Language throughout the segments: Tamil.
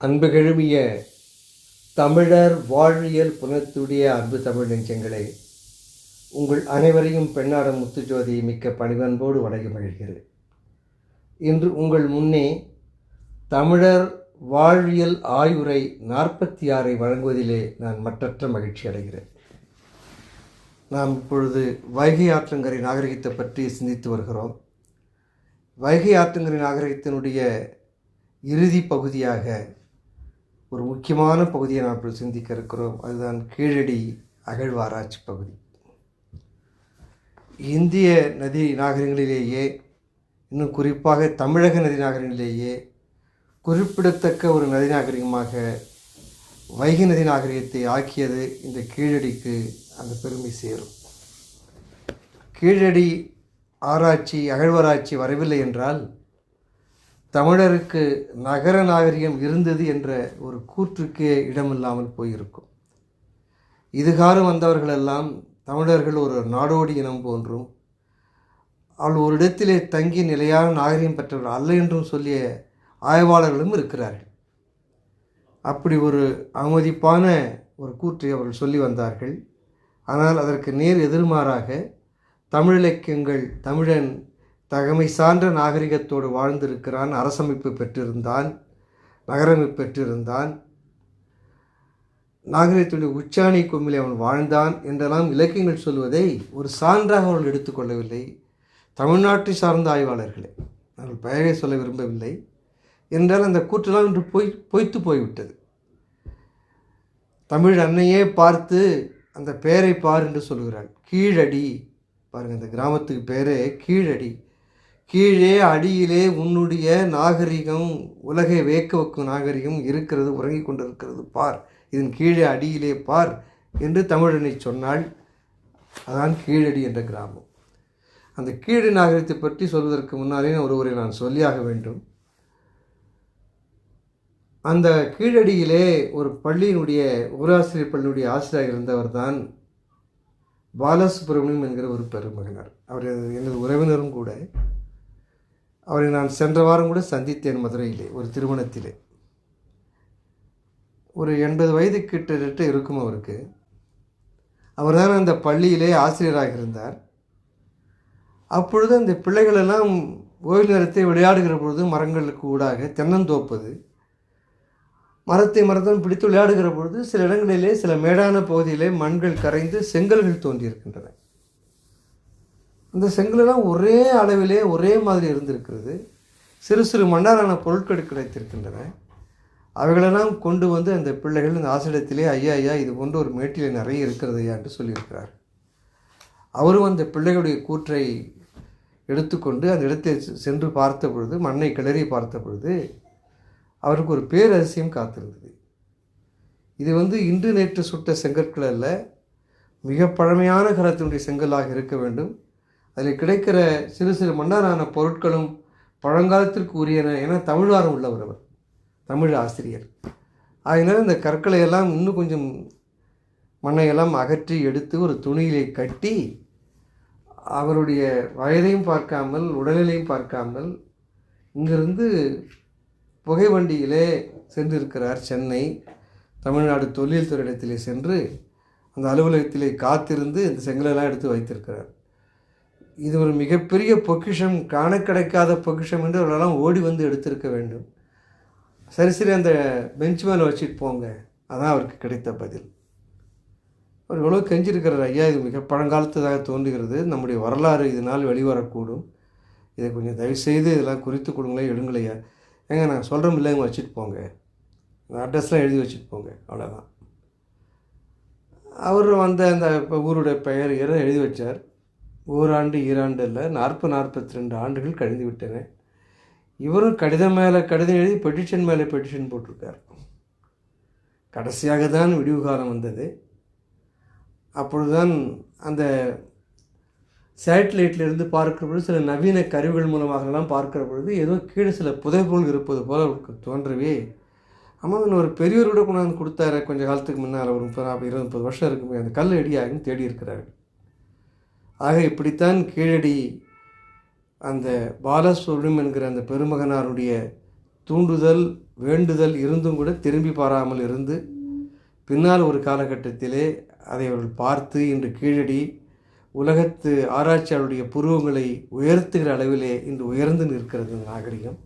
அன்பு கழுமிய தமிழர் வாழ்வியல் புனத்துடைய அன்பு தமிழ் நெஞ்சங்களே உங்கள் அனைவரையும் பெண்ணாடம் முத்துஜோதி மிக்க பணிவன்போடு வழங்கி மகிழ்கிறது இன்று உங்கள் முன்னே தமிழர் வாழ்வியல் ஆய்வுரை நாற்பத்தி ஆறை வழங்குவதிலே நான் மற்றற்ற மகிழ்ச்சி அடைகிறேன். நாம் இப்பொழுது வைகை ஆற்றங்கரை நாகரிகத்தை பற்றி சிந்தித்து வருகிறோம். வைகை ஆற்றங்கரை நாகரிகத்தினுடைய இறுதி பகுதியாக ஒரு முக்கியமான பகுதியை நாம் இப்போ சிந்திக்க இருக்கிறோம். அதுதான் கீழடி அகழ்வாராய்ச்சி பகுதி. இந்திய நதி நாகரிகங்களிலேயே இன்னும் குறிப்பாக தமிழக நதி நாகரிகங்களிலேயே குறிப்பிடத்தக்க ஒரு நதி நாகரிகமாக வைகை நதி நாகரிகத்தை ஆக்கியது இந்த கீழடிக்கு அந்த பெருமை சேரும். கீழடி ஆராய்ச்சி அகழ்வாராய்ச்சி வரவில்லை என்றால் தமிழருக்கு நகர நாகரிகம் இருந்தது என்ற ஒரு கூற்றுக்கே இடமில்லாமல் போயிருக்கும். இதுகாலம் வந்தவர்களெல்லாம் தமிழர்கள் ஒரு நாடோடி இனம் போன்றும் அவள் ஒரு இடத்திலே தங்கி நிலையான நாகரிகம் பெற்றவர்கள் அல்ல என்றும் சொல்லிய ஆய்வாளர்களும் இருக்கிறார்கள். அப்படி ஒரு அமதிப்பான ஒரு கூற்றை அவர்கள் சொல்லி வந்தார்கள். ஆனால் அதற்கு நேர் எதிர்மாறாக தமிழிலக்கியங்கள் தமிழன் தகமை சான்ற நாகரிகத்தோடு வாழ்ந்திருக்கிறான் அரசமைப்பு பெற்றிருந்தான் நகரமைப்பு பெற்றிருந்தான். நாகரிகத்துடைய உச்சாணி கொம்பில் அவன் வாழ்ந்தான் என்றெல்லாம் இலக்கியங்கள் சொல்வதை ஒரு சான்றாக அவர்கள் எடுத்துக்கொள்ளவில்லை தமிழ்நாட்டை சார்ந்த ஆய்வாளர்களே நாங்கள் பெயரை சொல்ல விரும்பவில்லை என்றால் அந்த கூற்றெல்லாம் இன்று பொய் பொய்த்து போய்விட்டது. தமிழ் அன்னையே பார்த்து அந்த பெயரை பார் என்று சொல்கிறாள். கீழடி பாருங்கள் இந்த கிராமத்துக்கு பேரே கீழடி. கீழே அடியிலே உன்னுடைய நாகரிகம் உலகை வேக்க வைக்கும் நாகரிகம் இருக்கிறது உறங்கிக் கொண்டிருக்கிறது பார். இதன் கீழே அடியிலே பார் என்று தமிழனை சொன்னால் அதான் கீழடி என்ற கிராமம். அந்த கீழடி நாகரிகத்தை பற்றி சொல்வதற்கு முன்னாலே ஒருவரை நான் சொல்லியாக வேண்டும். அந்த கீழடியிலே ஒரு பள்ளியினுடைய ஊராசிரியர் பள்ளியினுடைய ஆசிரியர் இருந்தவர் தான் பாலசுப்ரமணியம் என்கிற ஒரு பெருமகனார். அவர் எனது உறவினரும் கூட அவரை நான் சென்ற வாரம் கூட சந்தித்தேன் மதுரையிலே ஒரு திருமணத்திலே. ஒரு எண்பது வயது கிட்டத்தட்ட இருக்கும் அவருக்கு. அவர் தான் அந்த பள்ளியிலே ஆசிரியராக இருந்தார். அப்பொழுது அந்த பிள்ளைகளெல்லாம் ஓய்வு நேரத்தை விளையாடுகிற பொழுது மரங்களுக்கு ஊடாக தென்னந்தோப்பது மரத்தை மரத்தம் பிடித்து விளையாடுகிற பொழுது சில இடங்களிலே சில மேடான பகுதியிலே மண்கள் கரைந்து செங்கல்கள் தோன்றியிருக்கின்றன. அந்த செங்கலெல்லாம் ஒரே அளவிலே ஒரே மாதிரி இருந்திருக்கிறது. சிறு சிறு மன்னரான பொருட்கள் கிடைத்திருக்கின்றன. அவைகளெல்லாம் கொண்டு வந்து அந்த பிள்ளைகள் இந்த ஆசிரியத்திலே ஐயா ஐயா இது போன்ற ஒரு மேட்டிலே நிறைய இருக்கிறது ஐயா என்று சொல்லியிருக்கிறார். அவரும் அந்த பிள்ளைகளுடைய கூற்றை எடுத்துக்கொண்டு அந்த இடத்தை சென்று பார்த்த பொழுது மண்ணை கிளறி பார்த்த பொழுது அவருக்கு ஒரு பேரரசியம் காத்திருந்தது. இது வந்து இன்று நேற்று சுட்ட செங்கற்கள் அல்ல மிக பழமையான கலத்தினுடைய செங்கலாக இருக்க வேண்டும். அதில் கிடைக்கிற சிறு சிறு மன்னரான பொருட்களும் பழங்காலத்திற்கு உரியன என தமிழ்வாரம் உள்ளவர் அவர் தமிழ் ஆசிரியர். அதனால் இந்த கற்களை எல்லாம் இன்னும் கொஞ்சம் மண்ணையெல்லாம் அகற்றி எடுத்து ஒரு துணியிலே கட்டி அவருடைய வயதையும் பார்க்காமல் உடல்நிலையும் பார்க்காமல் இங்கிருந்து புகை வண்டியிலே சென்றிருக்கிறார் சென்னை. தமிழ்நாடு தொழில் துறையிடத்திலே சென்று அந்த அலுவலகத்திலே காத்திருந்து இந்த செங்கலெல்லாம் எடுத்து வைத்திருக்கிறார். இது ஒரு மிகப்பெரிய பொக்கிஷம் காண கிடைக்காத பொக்கிஷம் என்று அவர்களெல்லாம் ஓடி வந்து எடுத்திருக்க வேண்டும். சரி சரி அந்த பெஞ்ச் மேலே வச்சுட்டு போங்க. அதான் அவருக்கு கிடைத்த பதில். அவர் எவ்வளோ கெஞ்சிருக்கிறார் ஐயா இது மிக பழங்காலத்ததாக தோன்றுகிறது. நம்முடைய வரலாறு இதனால் வெளிவரக்கூடும். இதை கொஞ்சம் தயவுசெய்து இதெல்லாம் குறித்து கொடுங்களேன் எடுங்களையா ஏங்க நான் சொல்கிறோம் இல்லைங்க வச்சுட்டு போங்க. இந்த அட்ரஸ்லாம் எழுதி வச்சுட்டு போங்க அவ்வளோதான் அவர் வந்த அந்த இப்போ ஊருடைய பெயர் எல்லாம் எழுதி வச்சார். ஓராண்டு ஈராண்டு இல்லை நாற்பது நாற்பத்தி ரெண்டு ஆண்டுகள் கழிந்து விட்டன இவரும் கடிதம் மேலே கடிதம் எழுதி பெட்டிஷன் மேலே பெட்டிஷன் போட்டிருக்கார். கடைசியாக தான் விடிவு காலம் வந்தது. அப்பொழுதுதான் அந்த சேட்டலைட்லேருந்து பார்க்கிற பொழுது சில நவீன கருவிகள் மூலமாகலாம் பார்க்கிற பொழுது ஏதோ கீழே சில புதைபொருள் இருப்பது போல் அவருக்கு தோன்றவே ஆமாம் இன்னும் ஒரு பெரியவர் கூட கொண்டாந்து கொடுத்தாரு. கொஞ்சம் காலத்துக்கு முன்னால் ஒரு முப்பது நாற்பது இருபது முப்பது வருஷம் இருக்குமே அந்த கல் அடியாகும் தேடி இருக்கிறாரு ஆக இப்படித்தான் கீழடி அந்த பாலசுப்ரமணியம் என்கிற அந்த பெருமகனாருடைய தூண்டுதல் வேண்டுதல் இருந்தும் கூட திரும்பி பாராமல் இருந்து பின்னால் ஒரு காலகட்டத்திலே அதை அவர்கள் பார்த்து இன்று கீழடி உலகத்து ஆராய்ச்சியாளருடைய புருவங்களை உயர்த்துகிற அளவிலே இன்று உயர்ந்து நிற்கிறது நாகரிகம்.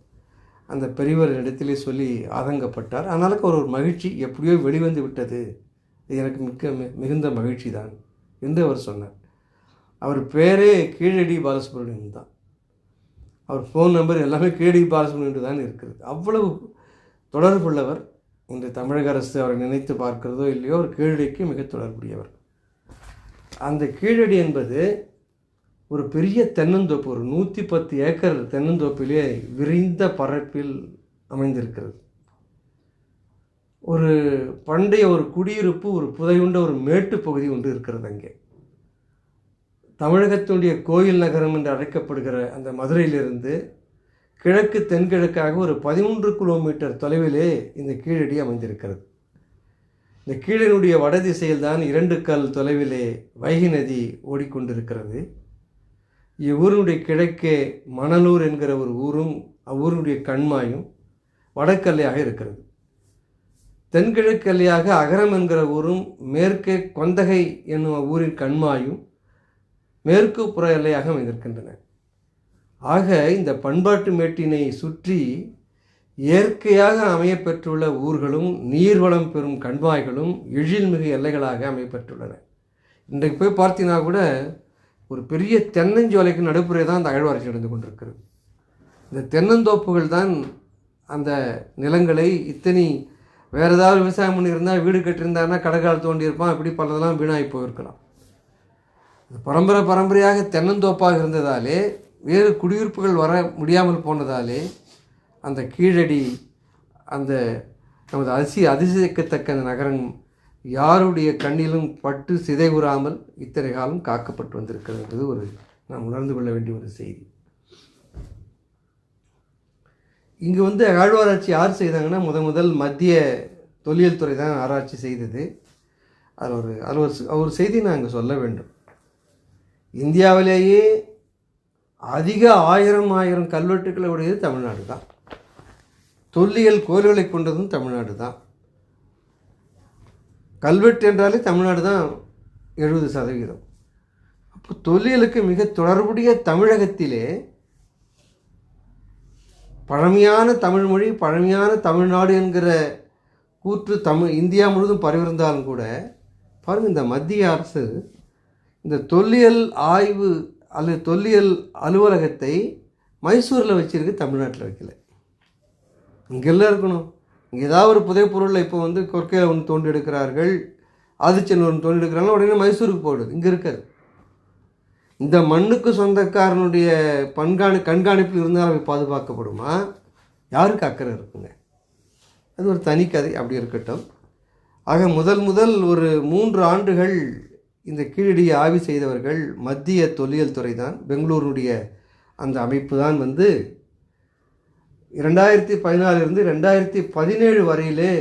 அந்த பெரியவர் இடத்திலே சொல்லி ஆதங்கப்பட்டார். ஆனாலும் அவர் ஒரு மகிழ்ச்சி எப்படியோ வெளிவந்து விட்டது. இது எனக்கு மிக்க மிகுந்த மகிழ்ச்சி தான் என்று அவர் சொன்னார். அவர் பேரே கீழடி பாலசுப்ரமணியன் தான். அவர் ஃபோன் நம்பர் எல்லாமே கீழடி பாலசுப்ரமணியன் தான் இருக்கிறது. அவ்வளவு தொடர்புள்ளவர். இன்று தமிழக அரசு அவரை நினைத்து பார்க்கிறதோ இல்லையோ அவர் கீழடிக்கு மிக தொடர்புடையவர். அந்த கீழடி என்பது ஒரு பெரிய தென்னந்தோப்பு ஒரு நூற்றி பத்து ஏக்கர் தென்னந்தோப்பிலே விரிந்த பரப்பில் அமைந்திருக்கிறது. ஒரு பண்டைய ஒரு குடியிருப்பு ஒரு புதையுண்ட ஒரு மேட்டு பகுதி ஒன்று இருக்கிறது அங்கே. தமிழகத்தினுடைய கோயில் நகரம் என்று அழைக்கப்படுகிற அந்த மதுரையிலிருந்து கிழக்கு தென்கிழக்காக ஒரு பதிமூன்று கிலோமீட்டர் தொலைவிலே இந்த கீழடி அமைந்திருக்கிறது. இந்த கீழனுடைய வடதிசையில் தான் இரண்டு கல் தொலைவிலே வைகை நதி ஓடிக்கொண்டிருக்கிறது. இவ்வூரினுடைய கிழக்கே மணலூர் என்கிற ஒரு ஊரும் அவ்வூரினுடைய கண்மாயும் வடக்கல்லையாக இருக்கிறது. தென்கிழக்கல்லையாக அகரம் என்கிற ஊரும் மேற்கே கொந்தகை என்னும் ஊரின் கண்மாயும் மேற்கு புற எல்லையாக அமைந்திருக்கின்றன. ஆக இந்த பண்பாட்டு மேட்டினை சுற்றி இயற்கையாக அமையப்பெற்றுள்ள ஊர்களும் நீர்வளம் பெறும் கண்வாய்களும் எழில்மிகு எல்லைகளாக அமையப்பெற்றுள்ளன. இன்றைக்கு போய் பார்த்தீங்கன்னா கூட ஒரு பெரிய தென்னஞ்சோலைக்கு நடுப்புறே தான் அந்த அகழ்வாராய்ச்சி நடந்து கொண்டிருக்கிறது. இந்த தென்னந்தோப்புகள் தான் அந்த நிலங்களை இத்தனை வேறு ஏதாவது விவசாயம் பண்ணியிருந்தால் வீடு கட்டியிருந்தாருன்னா கடற்கால் தோண்டியிருப்பான் இப்படி பலதெல்லாம் வீணாகி போயிருக்கலாம். பரம்பரை பரம்பரையாக தென்னந்தோப்பாக இருந்ததாலே வேறு குடியிருப்புகள் வர முடியாமல் போனதாலே அந்த கீழடி அந்த நமது அதிசி அதிசயிக்கத்தக்க அந்த நகரம் யாருடைய கண்ணிலும் பட்டு சிதைவுறாமல் இத்தனை காலம் காக்கப்பட்டு வந்திருக்கிறது என்பது ஒரு நாம் உணர்ந்து கொள்ள வேண்டிய ஒரு செய்தி. இங்கே வந்து அகழ்வாராய்ச்சி யார் செய்தாங்கன்னா முத முதல் மத்திய தொழில் துறை தான் ஆராய்ச்சி செய்தது. அதில் ஒரு அதில் ஒரு ஒரு செய்தி நான் அங்கே சொல்ல வேண்டும். இந்தியாவிலேயே அதிக ஆயிரம் ஆயிரம் கல்வெட்டுக்களை உடையது தமிழ்நாடு தான். தொல்லியல் கோயில்களை கொண்டதும் தமிழ்நாடு தான். கல்வெட்டு என்றாலே தமிழ்நாடு தான் எழுபது சதவீதம். அப்போ தொல்லியலுக்கு மிக தொடர்புடைய தமிழகத்திலே பழமையான தமிழ்மொழி பழமையான தமிழ்நாடு என்கிற கூற்று தமிழ் இந்தியா முழுவதும் பரவிருந்தாலும் கூட பாருங்கள் இந்த மத்திய அரசு இந்த தொல்லியல் ஆய்வு அல்லது தொல்லியல் அலுவலகத்தை மைசூரில் வச்சுருக்கு தமிழ்நாட்டில் வைக்கல. இங்கெல்லாம் இருக்கணும். இங்கே ஏதாவது ஒரு புதைப்பொருளில் இப்போ வந்து கொற்கையில் ஒன்று தோண்டி எடுக்கிறார்கள் ஆதிச்சன் ஒன்று தோண்டி எடுக்கிறாங்க உடனே மைசூருக்கு போயிடுது இங்கே இருக்காது. இந்த மண்ணுக்கு சொந்தக்காரனுடைய பண்காணி கண்காணிப்பில் இருந்தால் அவை பாதுகாக்கப்படுமா? யாருக்கு அக்கறை இருக்குங்க? அது ஒரு தனி கதை. அப்படி இருக்கட்டும். ஆக முதல் முதல் ஒரு மூன்று ஆண்டுகள் இந்த கீழடியை ஆய்வு செய்தவர்கள் மத்திய தொல்லியல் துறை தான் பெங்களூருடைய அந்த அமைப்பு தான் வந்து இரண்டாயிரத்தி பதினாலிருந்து ரெண்டாயிரத்தி பதினேழு வரையிலே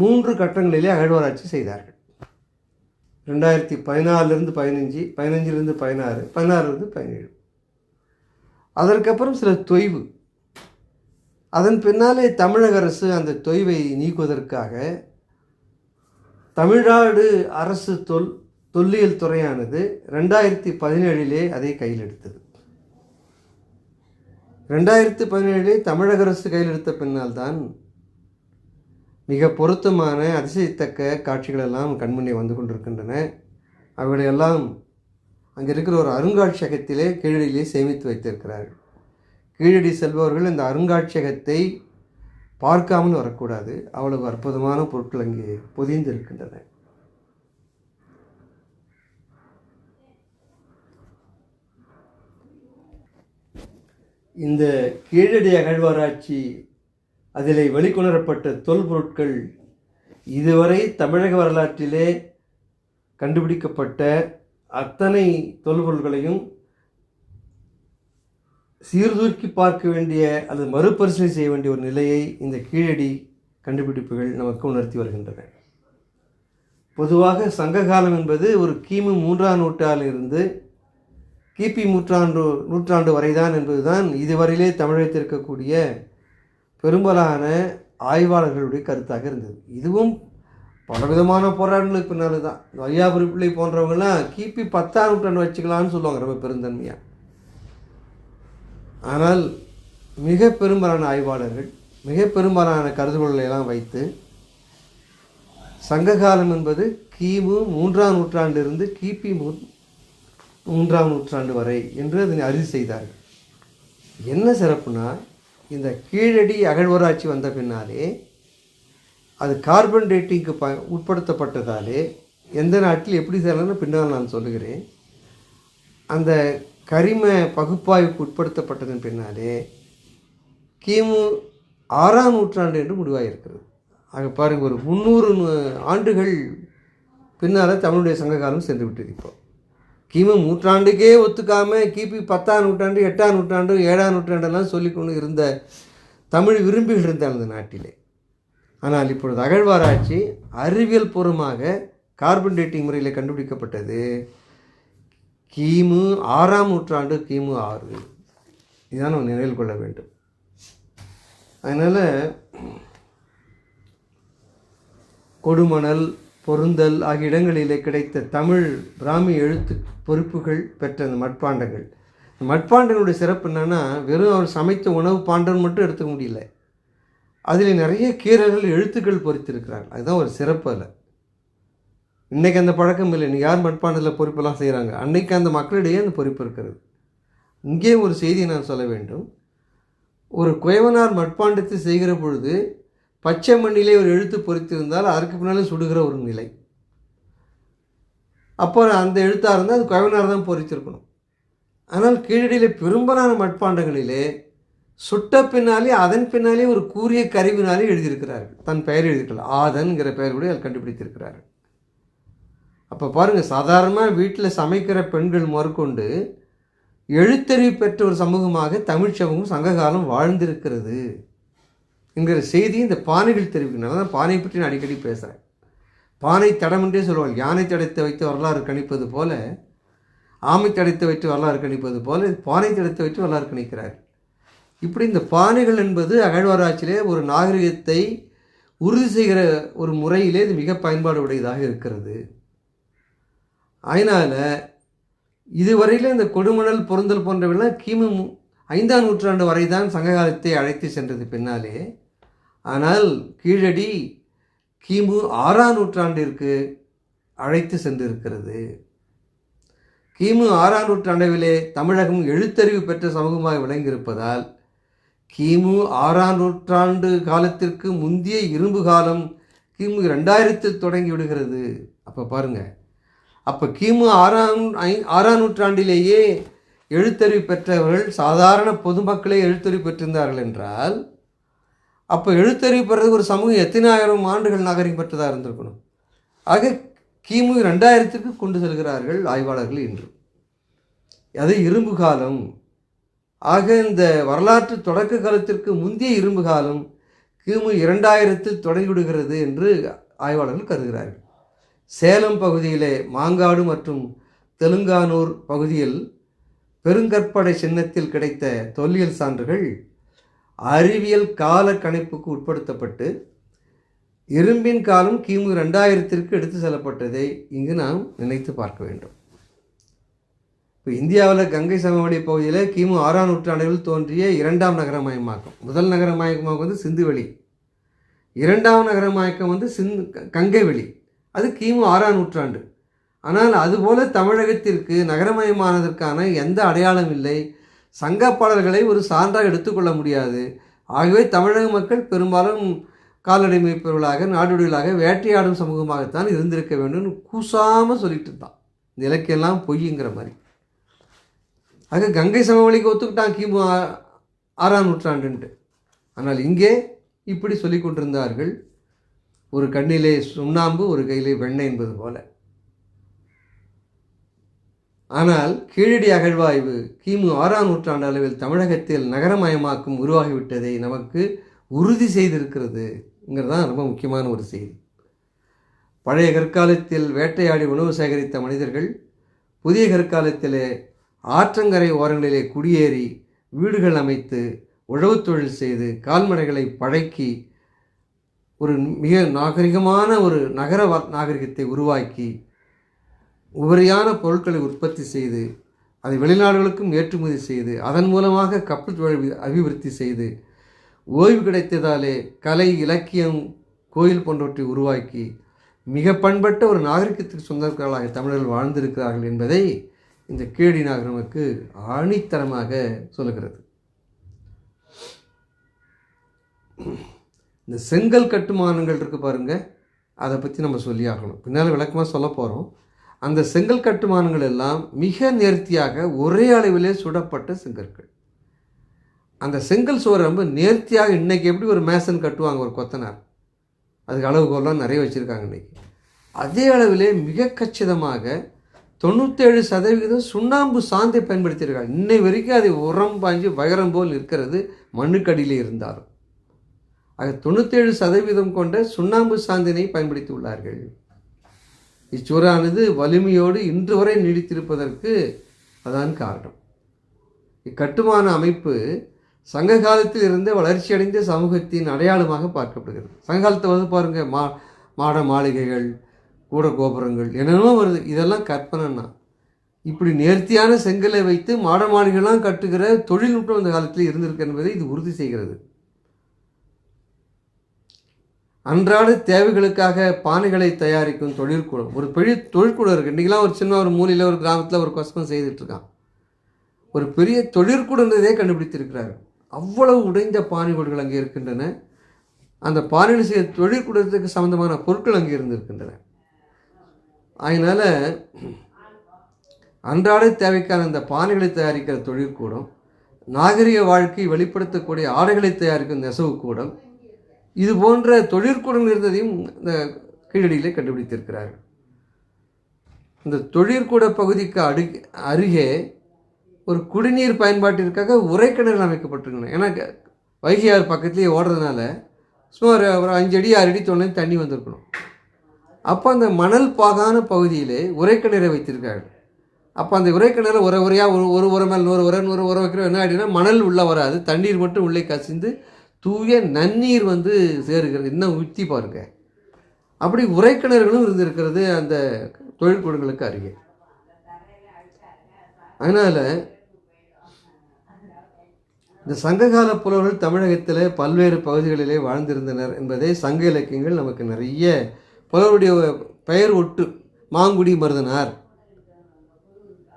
மூன்று கட்டங்களிலே அகழ்வாராய்ச்சி செய்தார்கள். ரெண்டாயிரத்தி பதினாலிருந்து பதினஞ்சு பதினஞ்சிலிருந்து பதினாறு பதினாறுலேருந்து பதினேழு. அதற்கப்புறம் சில தொய்வு. அதன் பின்னாலே தமிழக அரசு அந்த தொய்வை நீக்குவதற்காக தமிழ்நாடு அரசு தொல் தொல்லியல் துறையானது ரெண்டாயிரத்தி பதினேழிலே அதை கையில் எடுத்தது ரெண்டாயிரத்தி பதினேழிலே தமிழக அரசு கையில் எடுத்த பின்னால் தான் மிக பொருத்தமான அதிசயத்தக்க காட்சிகளெல்லாம் கண்முன்னே வந்து கொண்டிருக்கின்றன. அவைகளையெல்லாம் அங்கே இருக்கிற ஒரு அருங்காட்சியகத்திலே கீழடியிலே சேமித்து வைத்திருக்கிறார்கள். கீழடி செல்பவர்கள் இந்த அருங்காட்சியகத்தை பார்க்காமல் வரக்கூடாது. அவ்வளவு அற்புதமான பொருட்கள் அங்கே பொதிந்திருக்கின்றன. இந்த கீழடி அகழ்வாராய்ச்சி அதிலே வெளிக்கொணரப்பட்ட தொல்பொருட்கள் இதுவரை தமிழக வரலாற்றிலே கண்டுபிடிக்கப்பட்ட அத்தனை தொல்பொருள்களையும் சீர்தூக்கி பார்க்க வேண்டிய அல்லது மறுபரிசீலனை செய்ய வேண்டிய ஒரு நிலையை இந்த கீழடி கண்டுபிடிப்புகள் நமக்கு உணர்த்தி வருகின்றன. பொதுவாக சங்ககாலம் என்பது ஒரு கிமு மூன்றாம் நூற்றாண்டிலிருந்து கிபி நூற்றாண்டு நூற்றாண்டு வரைதான் என்பதுதான் இதுவரையிலே தமிழகத்தில் இருக்கக்கூடிய பெரும்பாலான ஆய்வாளர்களுடைய கருத்தாக இருந்தது. இதுவும் பலவிதமான போராட்டங்களுக்கு பின்னால் தான் வையாபுரி பிள்ளை போன்றவங்கலாம் கிபி பத்தாம் நூற்றாண்டு வச்சுக்கலான்னு சொல்லுவாங்க ரொம்ப பெருந்தன்மையாக ஆனால் மிக பெரும்பாலான ஆய்வாளர்கள் மிக பெரும்பாலான கருதுகோள்களையெல்லாம் வைத்து சங்ககாலம் என்பது கிமு மூன்றாம் நூற்றாண்டிலிருந்து கிபி மூன்றாம் நூற்றாண்டு வரை என்று அதனை அறுதி செய்தார்கள். என்ன சிறப்புனா இந்த கீழடி அகழ்வராட்சி வந்த பின்னாலே அது கார்பன் டேட்டிங்க்கு ப உட்படுத்தப்பட்டதாலே எந்த நாட்டில் எப்படி செய்யலாம்னு பின்னால் நான் சொல்லுகிறேன். அந்த கரிம பகுப்பாய்வுக்கு உட்படுத்தப்பட்டதன் பின்னாலே கிமு ஆறாம் நூற்றாண்டு என்று முடிவாயிருக்கிறது. ஆக பாருங்கள் ஒரு முந்நூறு ஆண்டுகள் பின்னால் தமிழுடைய சங்ககாலம் சென்று விட்டது இப்போ. கிமு நூற்றாண்டுக்கே ஒத்துக்காம கிபி பத்தாம் நூற்றாண்டு எட்டாம் நூற்றாண்டு ஏழாம் நூற்றாண்டெல்லாம் சொல்லிக்கொண்டு இருந்த தமிழ் விரும்பிகள் இருந்தார் அந்த நாட்டிலே. ஆனால் இப்பொழுது அகழ்வாராய்ச்சி அறிவியல் பூர்வமாக கார்பன் டேட்டிங் முறையில் கண்டுபிடிக்கப்பட்டது. கிமு ஆறாம் நூற்றாண்டு கிமு ஆறு. இதான் நம்ம நினைவில் கொள்ள வேண்டும். அதனால் கொடுமணல் பொருந்தல் ஆகிய இடங்களிலே கிடைத்த தமிழ் பிராமி எழுத்து பொறுப்புகள் பெற்ற அந்த மட்பாண்டங்கள். இந்த மட்பாண்டங்களுடைய சிறப்பு என்னென்னா வெறும் அவர் சமைத்த உணவு பாண்டம் மட்டும் எடுத்துக்க முடியல. அதில் நிறைய கீரல்கள் எழுத்துக்கள் பொறித்திருக்கிறார்கள். அதுதான் ஒரு சிறப்பு அதில். இன்றைக்கி அந்த பழக்கம் இல்லை. நீ யார் மட்பாண்டத்தில் பொறுப்பெல்லாம் செய்கிறாங்க அன்னைக்கு அந்த மக்களிடையே அந்த பொறுப்பு இருக்கிறது. இங்கே ஒரு செய்தியை நான் சொல்ல வேண்டும். ஒரு குயவனார் மட்பாண்டத்தை செய்கிற பொழுது பச்சை மண்ணிலே ஒரு எழுத்து பொறித்திருந்தால் அதற்கு பின்னாலே சுடுகிற ஒரு நிலை. அப்போ அந்த எழுத்தாக இருந்தால் அது குயவனார் தான் பொறித்திருக்கணும். ஆனால் கீழடியில் பெரும்பாலான மட்பாண்டங்களிலே சுட்ட பின்னாலே அதன் பின்னாலே ஒரு கூறிய கருவினாலே எழுதியிருக்கிறார்கள். தன் பெயர் எழுதியிருக்கலாம் ஆதன்கிற பெயர் கூட அதில் கண்டுபிடித்திருக்கிறார்கள். அப்போ பாருங்கள் சாதாரணமாக வீட்டில் சமைக்கிற பெண்கள் முதற்கொண்டு எழுத்தறிவு பெற்ற ஒரு சமூகமாக தமிழ் சமூகம் சங்ககாலம் வாழ்ந்திருக்கிறது என்கிற செய்தி இந்த பானைகள் தெரிவிக்கணும். தான் பானை பற்றி நான் அடிக்கடி பேசுகிறேன் பானை தடமென்றே சொல்லுவாங்க. யானை தடைத்து வைத்து வரலாறு கணிப்பது போல ஆமை தடைத்து வைத்து வரலாறு கணிப்பது போல பானை தடைத்து வைத்து வரலாறு கணிக்கிறார் இப்படி இந்த பானைகள் என்பது அகழ்வாராய்ச்சியிலே ஒரு நாகரிகத்தை உறுதி செய்கிற ஒரு முறையிலே இது மிக பயன்பாடு உடையதாக இருக்கிறது. அதனால் இதுவரையில் இந்த கொடுமணல் பொருந்தல் போன்றவெல்லாம் கிமு ஐந்தாம் நூற்றாண்டு வரை தான் சங்ககாலத்தை அழைத்து சென்றது பின்னாலே. ஆனால் கீழடி கிமு ஆறாம் நூற்றாண்டிற்கு அழைத்து சென்றிருக்கிறது. கிமு ஆறாம் நூற்றாண்டவிலே தமிழகம் எழுத்தறிவு பெற்ற சமூகமாக விளங்கியிருப்பதால் கிமு ஆறாம் நூற்றாண்டு காலத்திற்கு முந்தைய இரும்பு காலம் கிமு ரெண்டாயிரத்தில் தொடங்கி விடுகிறது. அப்போ பாருங்கள் அப்போ கிமு ஆறாம் ஐ ஆறாம் நூற்றாண்டிலேயே எழுத்தறிவு பெற்றவர்கள் சாதாரண பொதுமக்களே எழுத்தறிவு பெற்றிருந்தார்கள் என்றால் அப்போ எழுத்தறிவு பெறது ஒரு சமூகம் எத்தனை ஆயிரம் ஆண்டுகள் நாகரிகம் பெற்றதாக இருந்திருக்கணும்? ஆக கிமு ரெண்டாயிரத்துக்கு கொண்டு செல்கிறார்கள் ஆய்வாளர்கள் இன்று. அது இரும்பு காலம். ஆக இந்த வரலாற்று தொடக்க காலத்திற்கு முந்தைய இரும்பு காலம் கிமு இரண்டாயிரத்தில் தொடங்கிவிடுகிறது என்று ஆய்வாளர்கள் கருதுகிறார்கள். சேலம் பகுதியிலே மாங்காடு மற்றும் தெலுங்கானூர் பகுதியில் பெருங்கற்படை சின்னத்தில் கிடைத்த தொல்லியல் சான்றுகள் அறிவியல் கால கணிப்புக்கு உட்படுத்தப்பட்டு இரும்பின் காலம் கிமு ரெண்டாயிரத்திற்கு எடுத்து செல்லப்பட்டதை இங்கு நாம் நினைத்து பார்க்க வேண்டும். இப்போ இந்தியாவில் கங்கை சமவெளி பகுதியில் கிமு ஆறாம் நூற்றாண்டுகளில் தோன்றிய இரண்டாம் நகரமயமாக்கம். முதல் நகரமயமாக்கம் வந்து சிந்துவெளி. இரண்டாம் நகரமயக்கம் வந்து சிந்து கங்கை வெளி. அது கிமு ஆறாம் நூற்றாண்டு. ஆனால் அதுபோல தமிழகத்திற்கு நகரமயமானதற்கான எந்த அடையாளம் இல்லை. சங்க பாடல்களை ஒரு சான்றாக எடுத்துக்கொள்ள முடியாது. ஆகவே தமிழக மக்கள் பெரும்பாலும் கால்நடைமைப்பவர்களாக நாடுகளாக வேட்டையாடும் சமூகமாகத்தான் இருந்திருக்க வேண்டும்னு கூசாமல் சொல்லிட்டு இருந்தான். இந்த இலக்கியெல்லாம் மாதிரி. ஆக கங்கை சமவெளிக்கு ஒத்துக்கிட்டான் கிமு ஆறாம் நூற்றாண்டுன்ட்டு. ஆனால் இங்கே இப்படி சொல்லி கொண்டிருந்தார்கள். ஒரு கண்ணிலே சுண்ணாம்பு ஒரு கையிலே வெண்ணெய் என்பது போல. ஆனால் கீழடி அகழ்வாய்வு கிமு ஆறாம் நூற்றாண்டு அளவில் தமிழகத்தில் நகரமயமாக்கம் உருவாகிவிட்டதை நமக்கு உறுதி செய்திருக்கிறதுங்கிறதான் ரொம்ப முக்கியமான ஒரு செய்தி. பழைய கற்காலத்தில் வேட்டையாடி உணவு சேகரித்த மனிதர்கள் புதிய கற்காலத்திலே ஆற்றங்கரை ஓரங்களிலே குடியேறி வீடுகள் அமைத்து உழவுத் தொழில் செய்து கால்நடைகளை பழக்கி ஒரு மிக நாகரிகமான ஒரு நகர வ- நாகரிகத்தை உருவாக்கி உபரியான பொருட்களை உற்பத்தி செய்து அதை வெளிநாடுகளுக்கும் ஏற்றுமதி செய்து அதன் மூலமாக கப்பல் தொழில் அபிவிருத்தி செய்து ஓய்வு கிடைத்ததாலே கலை இலக்கியம் கோயில் போன்றவற்றை உருவாக்கி மிக பண்பட்ட ஒரு நாகரிகத்துக்கு சொந்தக்காரர்களாக தமிழர்கள் வாழ்ந்திருக்கிறார்கள் என்பதை இந்த கேடி நாகர் நமக்கு ஆணித்தரமாக சொல்லுகிறது. இந்த செங்கல் கட்டுமானங்கள் இருக்குது பாருங்க. அதை பற்றி நம்ம சொல்லி ஆகணும். பின்னால் விளக்கமாக சொல்ல போகிறோம் அந்த செங்கல் கட்டுமானங்கள் எல்லாம் மிக நேர்த்தியாக ஒரே அளவிலே சுடப்பட்ட செங்கற்கள். அந்த செங்கல் சுவர் ரொம்ப நேர்த்தியாக இன்றைக்கி எப்படி ஒரு மேசன் கட்டுவாங்க ஒரு கொத்தனார்? அதுக்கு அளவுகோலாம் நிறைய வச்சுருக்காங்க இன்றைக்கி அதே அளவிலே மிக கச்சிதமாக தொண்ணூற்றேழு சதவிகிதம் சுண்ணாம்பு சாந்தை பயன்படுத்தியிருக்காங்க. இன்னை வரைக்கும் அது உரம் பாஞ்சு வைரம் போல் இருக்கிறது மண்ணுக்கடியில் இருந்தாலும். ஆக தொண்ணூற்றேழு சதவீதம் கொண்ட சுண்ணாம்பு சாந்தினை பயன்படுத்தி உள்ளார்கள் இச்சுவரானது வலிமையோடு இன்று வரை நீடித்திருப்பதற்கு அதான் காரணம். இக்கட்டுமான அமைப்பு சங்க காலத்தில் இருந்த வளர்ச்சியடைந்த சமூகத்தின் அடையாளமாக பார்க்கப்படுகிறது. சங்க காலத்தை வந்து பாருங்க மா மாட மாளிகைகள் கூட கோபுரங்கள் என்னென்னமோ வருது. இதெல்லாம் கற்பனைன்னா. இப்படி நேர்த்தியான செங்கலை வைத்து மாட மாளிகைலாம் கட்டுகிற தொழில்நுட்பம் அந்த காலத்தில் இருந்திருக்கு என்பதை இது உறுதி செய்கிறது. அன்றாட தேவைகளுக்காக பானைகளை தயாரிக்கும் தொழிற்கூடம் ஒரு பெரிய தொழிற்குழு இருக்குது இன்றைக்கெலாம் ஒரு சின்ன ஒரு மூலையில் ஒரு கிராமத்தில் ஒரு கொஸ்பன் செய்துட்ருக்கான் ஒரு பெரிய தொழிற்குழுன்றதே கண்டுபிடித்திருக்கிறார். அவ்வளவு உடைந்த பானைகோடுகள் அங்கே இருக்கின்றன. அந்த பானைகள் செய்ய தொழிற்கூடத்துக்கு சம்மந்தமான பொருட்கள் அங்கே இருந்திருக்கின்றன. அதனால் அன்றாட தேவைக்கான அந்த பானைகளை தயாரிக்கிற தொழிற்கூடம் நாகரிக வாழ்க்கை வெளிப்படுத்தக்கூடிய ஆடைகளை தயாரிக்கும் நெசவு கூடம் இது போன்ற தொழிற்கூடங்கள் இருந்ததையும் இந்த கீழடியிலே கண்டுபிடித்திருக்கிறார்கள். இந்த தொழிற்கூட பகுதிக்கு அடு அருகே ஒரு குடிநீர் பயன்பாட்டிற்காக உரைக்கிணறுகள் அமைக்கப்பட்டிருக்கணும் ஏன்னா வைகை ஆறு பக்கத்துலேயே ஓடுறதுனால சுமார் ஒரு அஞ்சு அடி ஆறு அடி தொண்ணே தண்ணி வந்திருக்கணும். அப்போ அந்த மணல் பாகான பகுதியிலே உரைக்கிணறை வைத்திருக்கார்கள் அப்போ அந்த உரைக்கிணறு உரை உரையாக ஒரு ஒரு உரை மேல் நூறு உரம் நூறு உரம் வைக்கிறோம். என்ன ஆகிடுன்னா மணல் உள்ளே வராது. தண்ணீர் மட்டும் உள்ளே கசிந்து தூய நன்னீர் வந்து சேருகிறது. இன்னும் உத்தி பாருங்க. அப்படி உரைக்கிணறுகளும் இருந்திருக்கிறது அந்த தொழிற்கூடங்களுக்கு அருகே. அதனால் இந்த சங்ககால புலவர்கள் தமிழகத்தில் பல்வேறு பகுதிகளிலே வாழ்ந்திருந்தனர் என்பதை சங்க இலக்கியங்கள் நமக்கு நிறைய புலவருடைய பெயர் ஒட்டு மாங்குடி மருதனார்.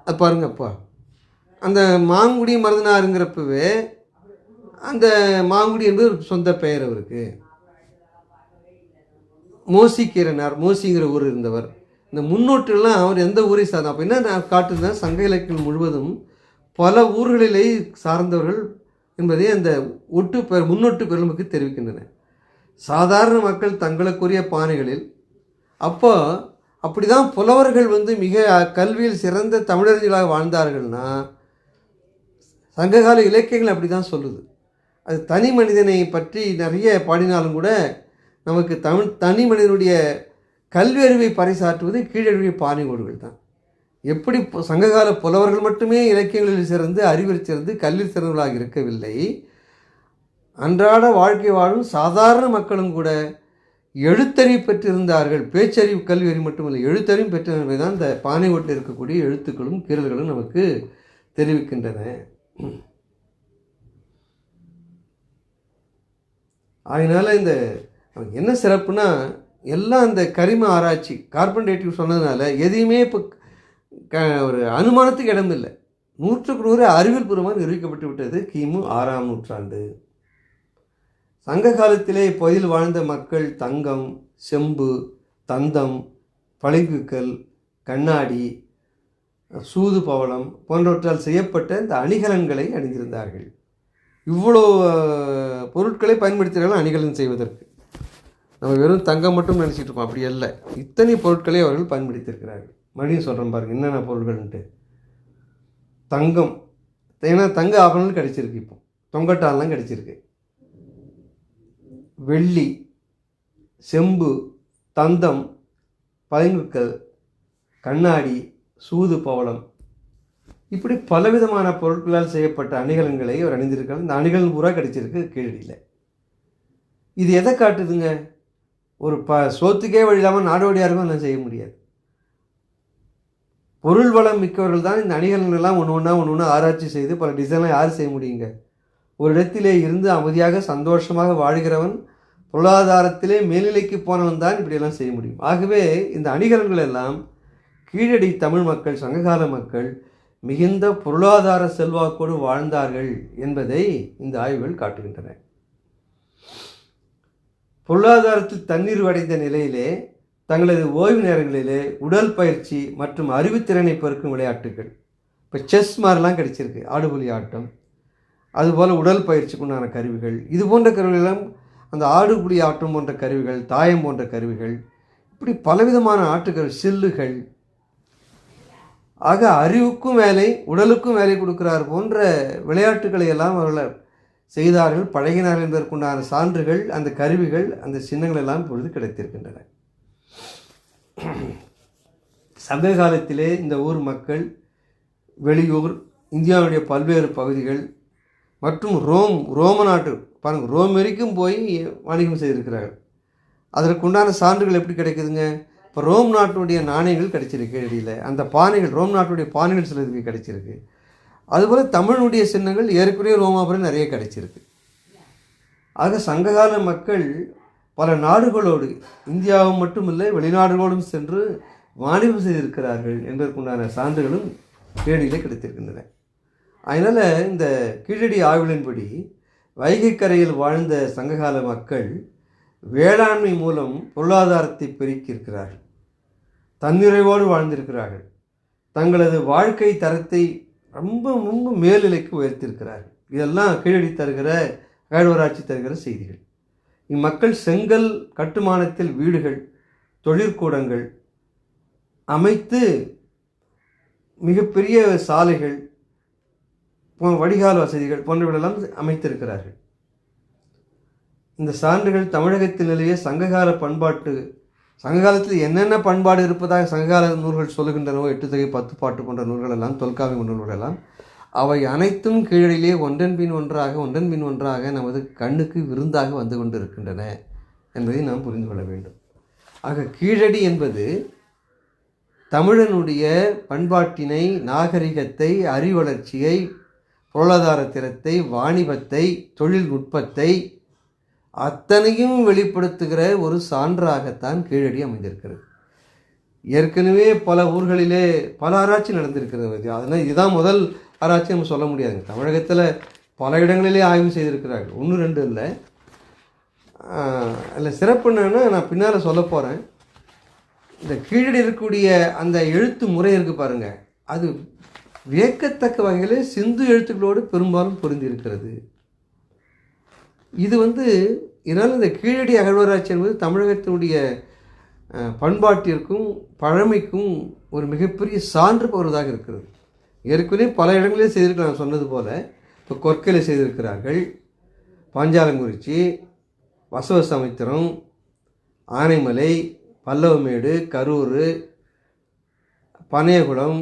அது பாருங்கப்பா அந்த மாங்குடி மருதனாருங்கிறப்பவே அந்த மாங்குடி என்பது ஒரு சொந்த பெயர் அவருக்கு. மோசிக்கிறனார் மோசிங்கிற ஊர் இருந்தவர். இந்த முன்னோட்டெல்லாம் அவர் எந்த ஊரை சார்ந்த அப்போ என்ன நான் காட்டுதுன்னா சங்க இலக்கியம் முழுவதும் பல ஊர்களிலே சார்ந்தவர்கள் என்பதை அந்த ஒட்டு பெயர் முன்னொட்டு பெயர் நமக்கு தெரிவிக்கின்றன. சாதாரண மக்கள் தங்களுக்குரிய பானைகளில் அப்போ அப்படிதான் புலவர்கள் வந்து மிக கல்வியில் சிறந்த தமிழர்களாக வாழ்ந்தார்கள்னா சங்ககால இலக்கியங்கள் அப்படி தான் சொல்லுது. அது தனி மனிதனை பற்றி நிறைய பாடினாலும் கூட நமக்கு தமிழ் தனி மனிதனுடைய கல்வியறிவை பறைசாற்றுவது கீழறிவை பாணிகோடுகள் தான். எப்படி சங்ககால புலவர்கள் மட்டுமே இலக்கியங்களில் சிறந்து அறிவில் சிறந்து கல்வியில் சிறந்தவர்களாக இருக்கவில்லை. அன்றாட வாழ்க்கை வாழும் சாதாரண மக்களும் கூட எழுத்தறிவு பெற்றிருந்தார்கள். பேச்சறிவு கல்வியறிவு மட்டுமல்ல எழுத்தறிவு பெற்றிருந்தவை தான் இந்த பானை ஓட்டில் இருக்கக்கூடிய எழுத்துக்களும் கீரல்களும் நமக்கு தெரிவிக்கின்றன. அதனால் இந்த என்ன சிறப்புனா எல்லாம் அந்த கரிம ஆராய்ச்சி கார்பன் டேட்டிவ் சொன்னதுனால எதையுமே இப்போ க ஒரு அனுமானத்துக்கு இடம் இல்லை. நூற்றுக்கு நூறு அறிவியல் பூர்வமாக நிரூபிக்கப்பட்டு விட்டது கிமு ஆறாம் நூற்றாண்டு. சங்க காலத்திலே இப்பகுதியில் வாழ்ந்த மக்கள் தங்கம் செம்பு தந்தம் பளிங்குக்கல் கண்ணாடி சூது பவளம் போன்றவற்றால் செய்யப்பட்ட இந்த அணிகலன்களை அணிந்திருந்தார்கள். இவ்வளோ பொருட்களை பயன்படுத்துகிறார்கள் அணிகலன் செய்வதற்கு. நம்ம வெறும் தங்கம் மட்டும் நினச்சிட்டு இருக்கோம். அப்படி இல்லை இத்தனை பொருட்களை அவர்கள் பயன்படுத்தியிருக்கிறார்கள். மறுபடியும் சொல்கிறேன் பாருங்க என்னென்ன பொருட்கள்ன்ட்டு தங்கம். ஏன்னா தங்க ஆபரணம் கிடச்சிருக்கு இப்போ. தொங்கட்டாலாம் கிடைச்சிருக்கு. வெள்ளி செம்பு தந்தம் பளிங்குக்கல் கண்ணாடி சூது பவளம். இப்படி பலவிதமான பொருட்களால் செய்யப்பட்ட அணிகலன்களை அவர் அணிந்திருக்கார் இந்த அணிகலன் பூரா கிடைச்சிருக்கு கீழடியில் இது எதை காட்டுதுங்க? ஒரு ப சோத்துக்கே வழி இல்லாமல் நாடோடியாருக்கும் அதெல்லாம் செய்ய முடியாது. பொருள் வளம் மிக்கவர்கள் தான் இந்த அணிகலன்கள் எல்லாம் ஒன்று ஒன்றா ஒன்று ஒன்று ஆராய்ச்சி செய்து பல டிசைன்லாம் யார் செய்ய முடியுங்க? ஒரு இடத்திலே இருந்து அமைதியாக சந்தோஷமாக வாழ்கிறவன் பொருளாதாரத்திலே மேல்நிலைக்கு போனவன் தான் இப்படியெல்லாம் செய்ய முடியும். ஆகவே இந்த அணிகலன்கள் எல்லாம் கீழடி தமிழ் மக்கள் சங்ககால மக்கள் மிகுந்த பொருளாதார செல்வாக்கோடு வாழ்ந்தார்கள் என்பதை இந்த ஆய்வுகள் காட்டுகின்றன. பொருளாதாரத்தில் தண்ணீர் அடைந்த நிலையிலே தங்களது ஓய்வு நேரங்களிலே உடல் பயிற்சி மற்றும் அறிவுத்திறனை பெருக்கும் விளையாட்டுகள். இப்போ செஸ் மாதிரிலாம் கிடைச்சிருக்கு ஆடுபுலி ஆட்டம். அதுபோல் உடல் பயிற்சிக்கு உண்டான கருவிகள். இது போன்ற கருவிகளெல்லாம் அந்த ஆடுபுலி ஆட்டம் போன்ற கருவிகள் தாயம் போன்ற கருவிகள் இப்படி பலவிதமான ஆட்டுகள் சில்லுகள் ஆக அறிவுக்கும் வேலை உடலுக்கும் வேலை கொடுக்கிறார் போன்ற விளையாட்டுகளை எல்லாம் அவர்கள் செய்தார்கள் பழகினார்கள் என்பதற்குண்டான சான்றுகள் அந்த கருவிகள் அந்த சின்னங்கள் எல்லாம் இப்பொழுது கிடைத்திருக்கின்றன. சங்க காலத்திலே இந்த ஊர் மக்கள் வெளியூர் இந்தியாவுடைய பல்வேறு பகுதிகள் மற்றும் ரோம் ரோம நாட்டு பாருங்கள் ரோம் வரைக்கும் போய் வாணிகம் செய்திருக்கிறார்கள். அதற்குண்டான சான்றுகள் எப்படி கிடைக்குதுங்க? இப்போ ரோம் நாட்டுடைய நாணயங்கள் கிடச்சிருக்கு இடையில் அந்த பானைகள் ரோம் நாட்டுடைய பானைகள் சிலருக்கு கிடச்சிருக்கு. அதுபோல் தமிழுடைய சின்னங்கள் ஏற்கனவே ரோமாபுரம் நிறைய கிடச்சிருக்கு. ஆக சங்ககால மக்கள் பல நாடுகளோடு இந்தியாவும் மட்டுமில்லை வெளிநாடுகளோடும் சென்று வாணிபம் செய்திருக்கிறார்கள் என்பதற்குண்டான சான்றுகளும் கேடியில் கிடைத்திருக்கின்றன. அதனால் இந்த கீழடி ஆய்வுகளின்படி வைகைக்கரையில் வாழ்ந்த சங்ககால மக்கள் வேளாண்மை மூலம் பொருளாதாரத்தை பெருக்கியிருக்கிறார்கள். தன்னிறைவோடு வாழ்ந்திருக்கிறார்கள். தங்களது வாழ்க்கை தரத்தை ரொம்ப ரொம்ப மேல்நிலைக்கு உயர்த்தியிருக்கிறார்கள். இதெல்லாம் கீழடி தருகிற அகழ்வராட்சி தருகிற செய்திகள். இம்மக்கள் செங்கல் கட்டுமானத்தில் வீடுகள் தொழிற்கூடங்கள் அமைத்து மிகப்பெரிய சாலைகள் போ- வடிகால் வசதிகள் போன்றவற்றெல்லாம் அமைத்திருக்கிறார்கள். இந்த சான்றுகள் தமிழகத்திலேயே சங்ககால பண்பாட்டு சங்ககாலத்தில் என்னென்ன பண்பாடு இருப்பதாக சங்ககால நூல்கள் சொல்லுகின்றனவோ எட்டு தொகை பத்து பாட்டு போன்ற நூல்கள் எல்லாம் தொல்காப்பிய நூல்கள் எல்லாம் அவை அனைத்தும் கீழிலே ஒன்றன் பின் ஒன்றாக ஒன்றன் பின் ஒன்றாக நமது கண்ணுக்கு விருந்தாக வந்து கொண்டிருக்கின்றன என்பதை நாம் புரிந்து கொள்ள வேண்டும். ஆக கீழடி என்பது தமிழனுடைய பண்பாட்டினை நாகரிகத்தை அறிவளர்ச்சியை பொருளாதார திறத்தை வாணிபத்தை தொழில்நுட்பத்தை அத்தனையும் வெளிப்படுத்துகிற ஒரு சான்றாகத்தான் கீழடி அமைந்திருக்கிறது. ஏற்கனவே பல ஊர்களிலே பல ஆராய்ச்சி நடந்திருக்கிறது. அதனால் இதுதான் முதல் ஆராய்ச்சி நம்ம சொல்ல முடியாதுங்க. தமிழகத்தில் பல இடங்களிலே ஆய்வு செய்திருக்கிறார்கள். ஒன்று ரெண்டு இல்லை. அதில் சிறப்பு என்னென்னா நான் பின்னால் சொல்ல போகிறேன் இந்த கீழடி இருக்கக்கூடிய அந்த எழுத்து முறை இருக்குது பாருங்கள் அது வியக்கத்தக்க வகையில் சிந்து எழுத்துக்களோடு பெரும்பாலும் பொருந்தி இருக்கிறது இது வந்து இதனால் இந்த கீழடி அகழ்வராட்சி என்பது தமிழகத்தினுடைய பண்பாட்டிற்கும் பழமைக்கும் ஒரு மிகப்பெரிய சான்று போகிறதாக இருக்கிறது. ஏற்கனவே பல இடங்களிலே செய்திருக்கலாம் நான் சொன்னது போல் இப்போ கொற்கையில் செய்திருக்கிறார்கள். பாஞ்சாலங்குறிச்சி வசவ சமுத்திரம் ஆனைமலை பல்லவமேடு கரூர் பனையகுளம்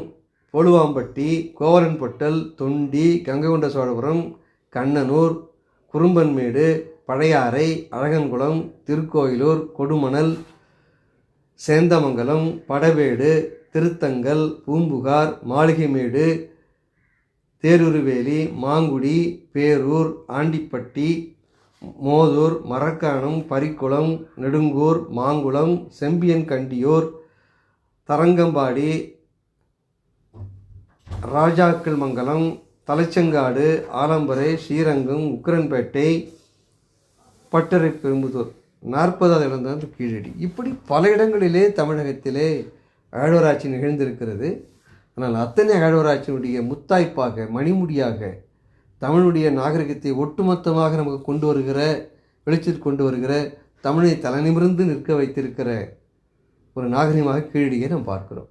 பொழுவாம்பட்டி கோவலன்பொட்டல் தொண்டி கங்கைகொண்ட சோழபுரம் கண்ணனூர் குறும்பன்மேடு பழையாறை அழகன்குளம் திருக்கோயிலூர் கொடுமணல் சேந்தமங்கலம் படவேடு திருத்தங்கல் பூம்புகார் மாளிகைமேடு தேரூர்வேலி மாங்குடி பேரூர் ஆண்டிப்பட்டி மோதூர் மரக்காணம் பரிக்குளம் நெடுங்கூர் மாங்குளம் செம்பியன் கண்டியூர் தரங்கம்பாடி ராஜாக்கள் மங்கலம் தலைச்சங்காடு ஆலம்பரை ஸ்ரீரங்கம் உக்கரன்பேட்டை பட்டறை பெரும்புதூர். நாற்பதாவது இடம் தான் கீழடி. இப்படி பல இடங்களிலே தமிழகத்திலே ஆழ்வராட்சி நிகழ்ந்திருக்கிறது. ஆனால் அத்தனை ஆழ்வராட்சியினுடைய முத்தாய்ப்பாக மணிமுடியாக தமிழுடைய நாகரிகத்தை ஒட்டுமொத்தமாக நமக்கு கொண்டு வருகிற வெளிச்சத்தில் கொண்டு வருகிற தமிழை தலைநிமிர்ந்து நிற்க வைத்திருக்கிற ஒரு நாகரிகமாக கீழடியை நாம் பார்க்கிறோம்.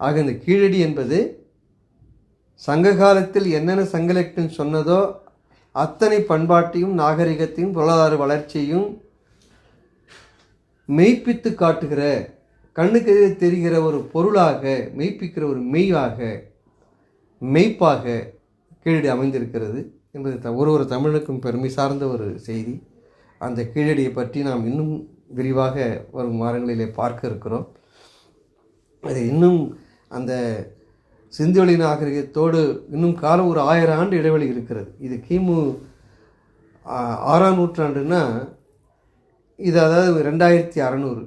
ஆக இந்த கீழடி என்பது சங்க காலத்தில் என்னென்ன சங்கலக்டன் சொன்னதோ அத்தனை பண்பாட்டையும் நாகரிகத்தையும் பொருளாதார வளர்ச்சியையும் மெய்ப்பித்து காட்டுகிற கண்ணுக்கு எதிரே தெரிகிற ஒரு பொருளாக மெய்ப்பிக்கிற ஒரு மெய்யாக மெய்ப்பாக கீழடி அமைந்திருக்கிறது என்பது த- ஒரு ஒரு தமிழுக்கும் பெருமை சார்ந்த ஒரு செய்தி. அந்த கீழடியை பற்றி நாம் இன்னும் விரிவாக வரும் வாரங்களிலே பார்க்க இருக்கிறோம். அது இன்னும் அந்த சிந்துவெளி நாகரிகத்தோடு இன்னும் காலம் ஒரு ஆயிரம் ஆண்டு இடைவெளி இருக்கிறது. இது கிமு ஆறாம் நூற்றாண்டுன்னா இது அதாவது ரெண்டாயிரத்தி அறநூறு.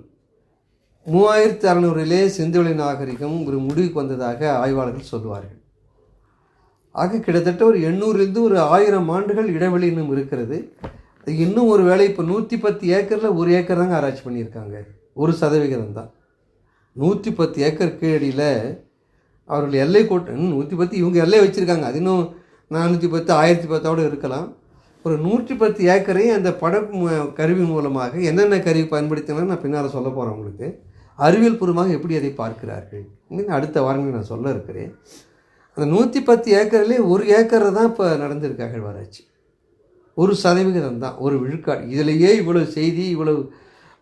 மூவாயிரத்தி அறநூறிலே சிந்துவெளி நாகரிகம் ஒரு முடிவுக்கு வந்ததாக ஆய்வாளர்கள் சொல்லுவார்கள். ஆக கிட்டத்தட்ட ஒரு எண்ணூறுலேருந்து ஒரு ஆயிரம் ஆண்டுகள் இடைவெளி இன்னும் இருக்கிறது. அது இன்னும் ஒரு வேளை இப்போ நூற்றி பத்து ஏக்கரில் ஒரு ஏக்கர் தாங்க ஆராய்ச்சி பண்ணியிருக்காங்க. ஒரு சதவிகிதம் தான் நூற்றி பத்து ஏக்கர் கீழடியில் அவர்கள் எல்லை கோட்டை நூற்றி பத்து இவங்க எல்லை வச்சுருக்காங்க. அது இன்னும் நானூற்றி பத்து ஆயிரத்தி பத்தோடு இருக்கலாம். ஒரு நூற்றி பத்து ஏக்கரை அந்த பட கருவி மூலமாக என்னென்ன கருவி பயன்படுத்தினா நான் பின்னால் சொல்ல போகிறேன் உங்களுக்கு. அறிவியல் பூர்வமாக எப்படி அதை பார்க்கிறார்கள்? அடுத்த வாரங்களில் நான் சொல்ல இருக்கிறேன். அந்த நூற்றி பத்து ஏக்கர்லேயே ஒரு ஏக்கரை தான் இப்போ நடந்திருக்கு அகழ்வாராய்ச்சி ஒரு சதவிகிதம் தான் ஒரு விழுக்காடு. இதிலேயே இவ்வளவு செய்தி இவ்வளவு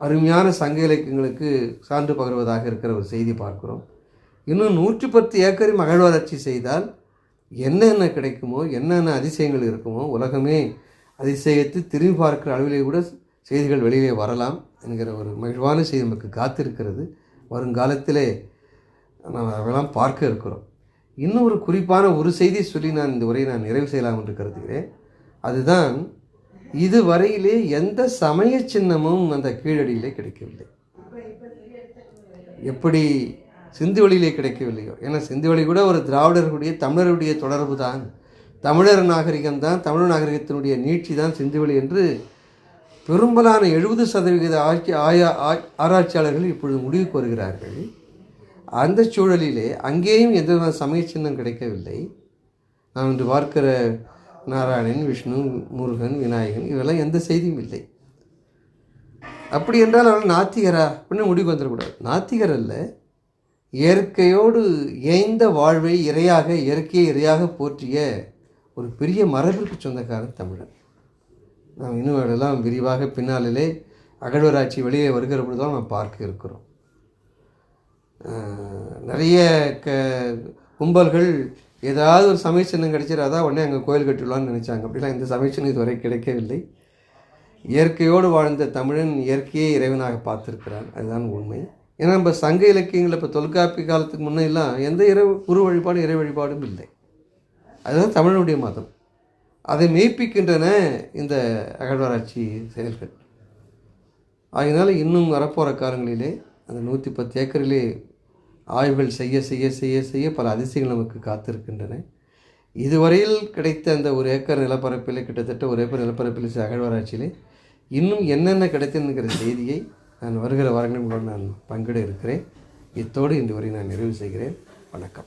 அருமையான சங்க இலக்கியங்களுக்கு சான்று பகர்வதாக இருக்கிற ஒரு செய்தி பார்க்குறோம். இன்னும் நூற்றி பத்து ஏக்கரை அகழ்வாராய்ச்சி செய்தால் என்னென்ன கிடைக்குமோ என்னென்ன அதிசயங்கள் இருக்குமோ உலகமே அதிசயத்து திரும்பி பார்க்குற அளவிலே கூட செய்திகள் வெளியிலே வரலாம் என்கிற ஒரு மகிழ்வான செய்தி நமக்கு காத்திருக்கிறது. வருங்காலத்திலே நாம் அதெல்லாம் பார்க்க இருக்கிறோம். இன்னும் ஒரு குறிப்பான ஒரு செய்தி சொல்லி நான் இந்த உரையை நான் நிறைவு செய்யலாம் என்று கருதுகிறேன். அதுதான் இதுவரையிலே எந்த சமய சின்னமும் அந்த கீழடியிலே கிடைக்கவில்லை. எப்படி சிந்து வழியிலே கிடைக்கவில்லையோ? ஏன்னா வழி கூட ஒரு திராவிடர்களுடைய தமிழருடைய தொடர்பு தான். தமிழர் நாகரிகம் தான் தமிழ் நாகரிகத்தினுடைய நீட்சி தான் சிந்து வழி என்று பெரும்பாலான எழுபது சதவிகித ஆட்சி ஆயா ஆராய்ச்சியாளர்கள் இப்பொழுது முடிவுக்கு வருகிறார்கள் அந்த சூழலிலே அங்கேயும் எந்த விதமான சமய சின்னம் கிடைக்கவில்லை. நாம் இன்று பார்க்கிற நாராயணன் விஷ்ணு முருகன் விநாயகன் இவெல்லாம் எந்த செய்தியும் இல்லை. அப்படி என்றால் அவர்கள் நாத்திகரா? அப்படின்னு முடிவுக்கு வந்துடக்கூடாது. நாத்திகர் அல்ல. இயற்கையோடு ஏய்ந்த வாழ்வை இரையாக இயற்கையை இரையாக போற்றிய ஒரு பெரிய மரபிற்கு சொந்தக்காரன் தமிழன். நாம் இன்னும் அதெல்லாம் விரிவாக பின்னாளிலே அகழ்வராட்சி வெளியே வருகிற பொழுது தான் நாம் பார்க்க இருக்கிறோம். நிறைய க கும்பல்கள் ஏதாவது ஒரு சமய சின்னம் உடனே அங்கே கோயில் கட்டிடலான்னு நினச்சாங்க. அப்படிலாம் இந்த சமய இதுவரை கிடைக்கவில்லை. இயற்கையோடு வாழ்ந்த தமிழன் இயற்கையை இறைவனாக பார்த்துருக்கிறான். அதுதான் உண்மை. ஏன்னா நம்ம சங்க இலக்கியங்கள் இப்போ தொல்காப்பி காலத்துக்கு முன்னெல்லாம் எந்த இறை குரு வழிபாடும் இறை வழிபாடும் இல்லை. அதுதான் தமிழனுடைய மதம். அதை மெய்ப்பிக்கின்றன இந்த அகழ்வாராய்ச்சி செயல்கள். ஆகையினால இன்னும் வரப்போகிற காலங்களிலே அந்த நூற்றி பத்து ஏக்கரிலே ஆய்வுகள் செய்ய செய்ய செய்ய செய்ய பல அதிசயங்கள் நமக்கு காத்திருக்கின்றன. இதுவரையில் கிடைத்த அந்த ஒரு ஏக்கர் நிலப்பரப்பில் கிட்டத்தட்ட ஒரு ஏக்கர் நிலப்பரப்பில் அகழ்வாராய்ச்சியிலே இன்னும் என்னென்ன கிடைத்ததுங்கிற செய்தியை நான் வருகிற வாரங்களும் கூட நான் பங்கிட இருக்கிறேன் இத்தோடு இன்று வரை நான் நிறைவு செய்கிறேன். வணக்கம்.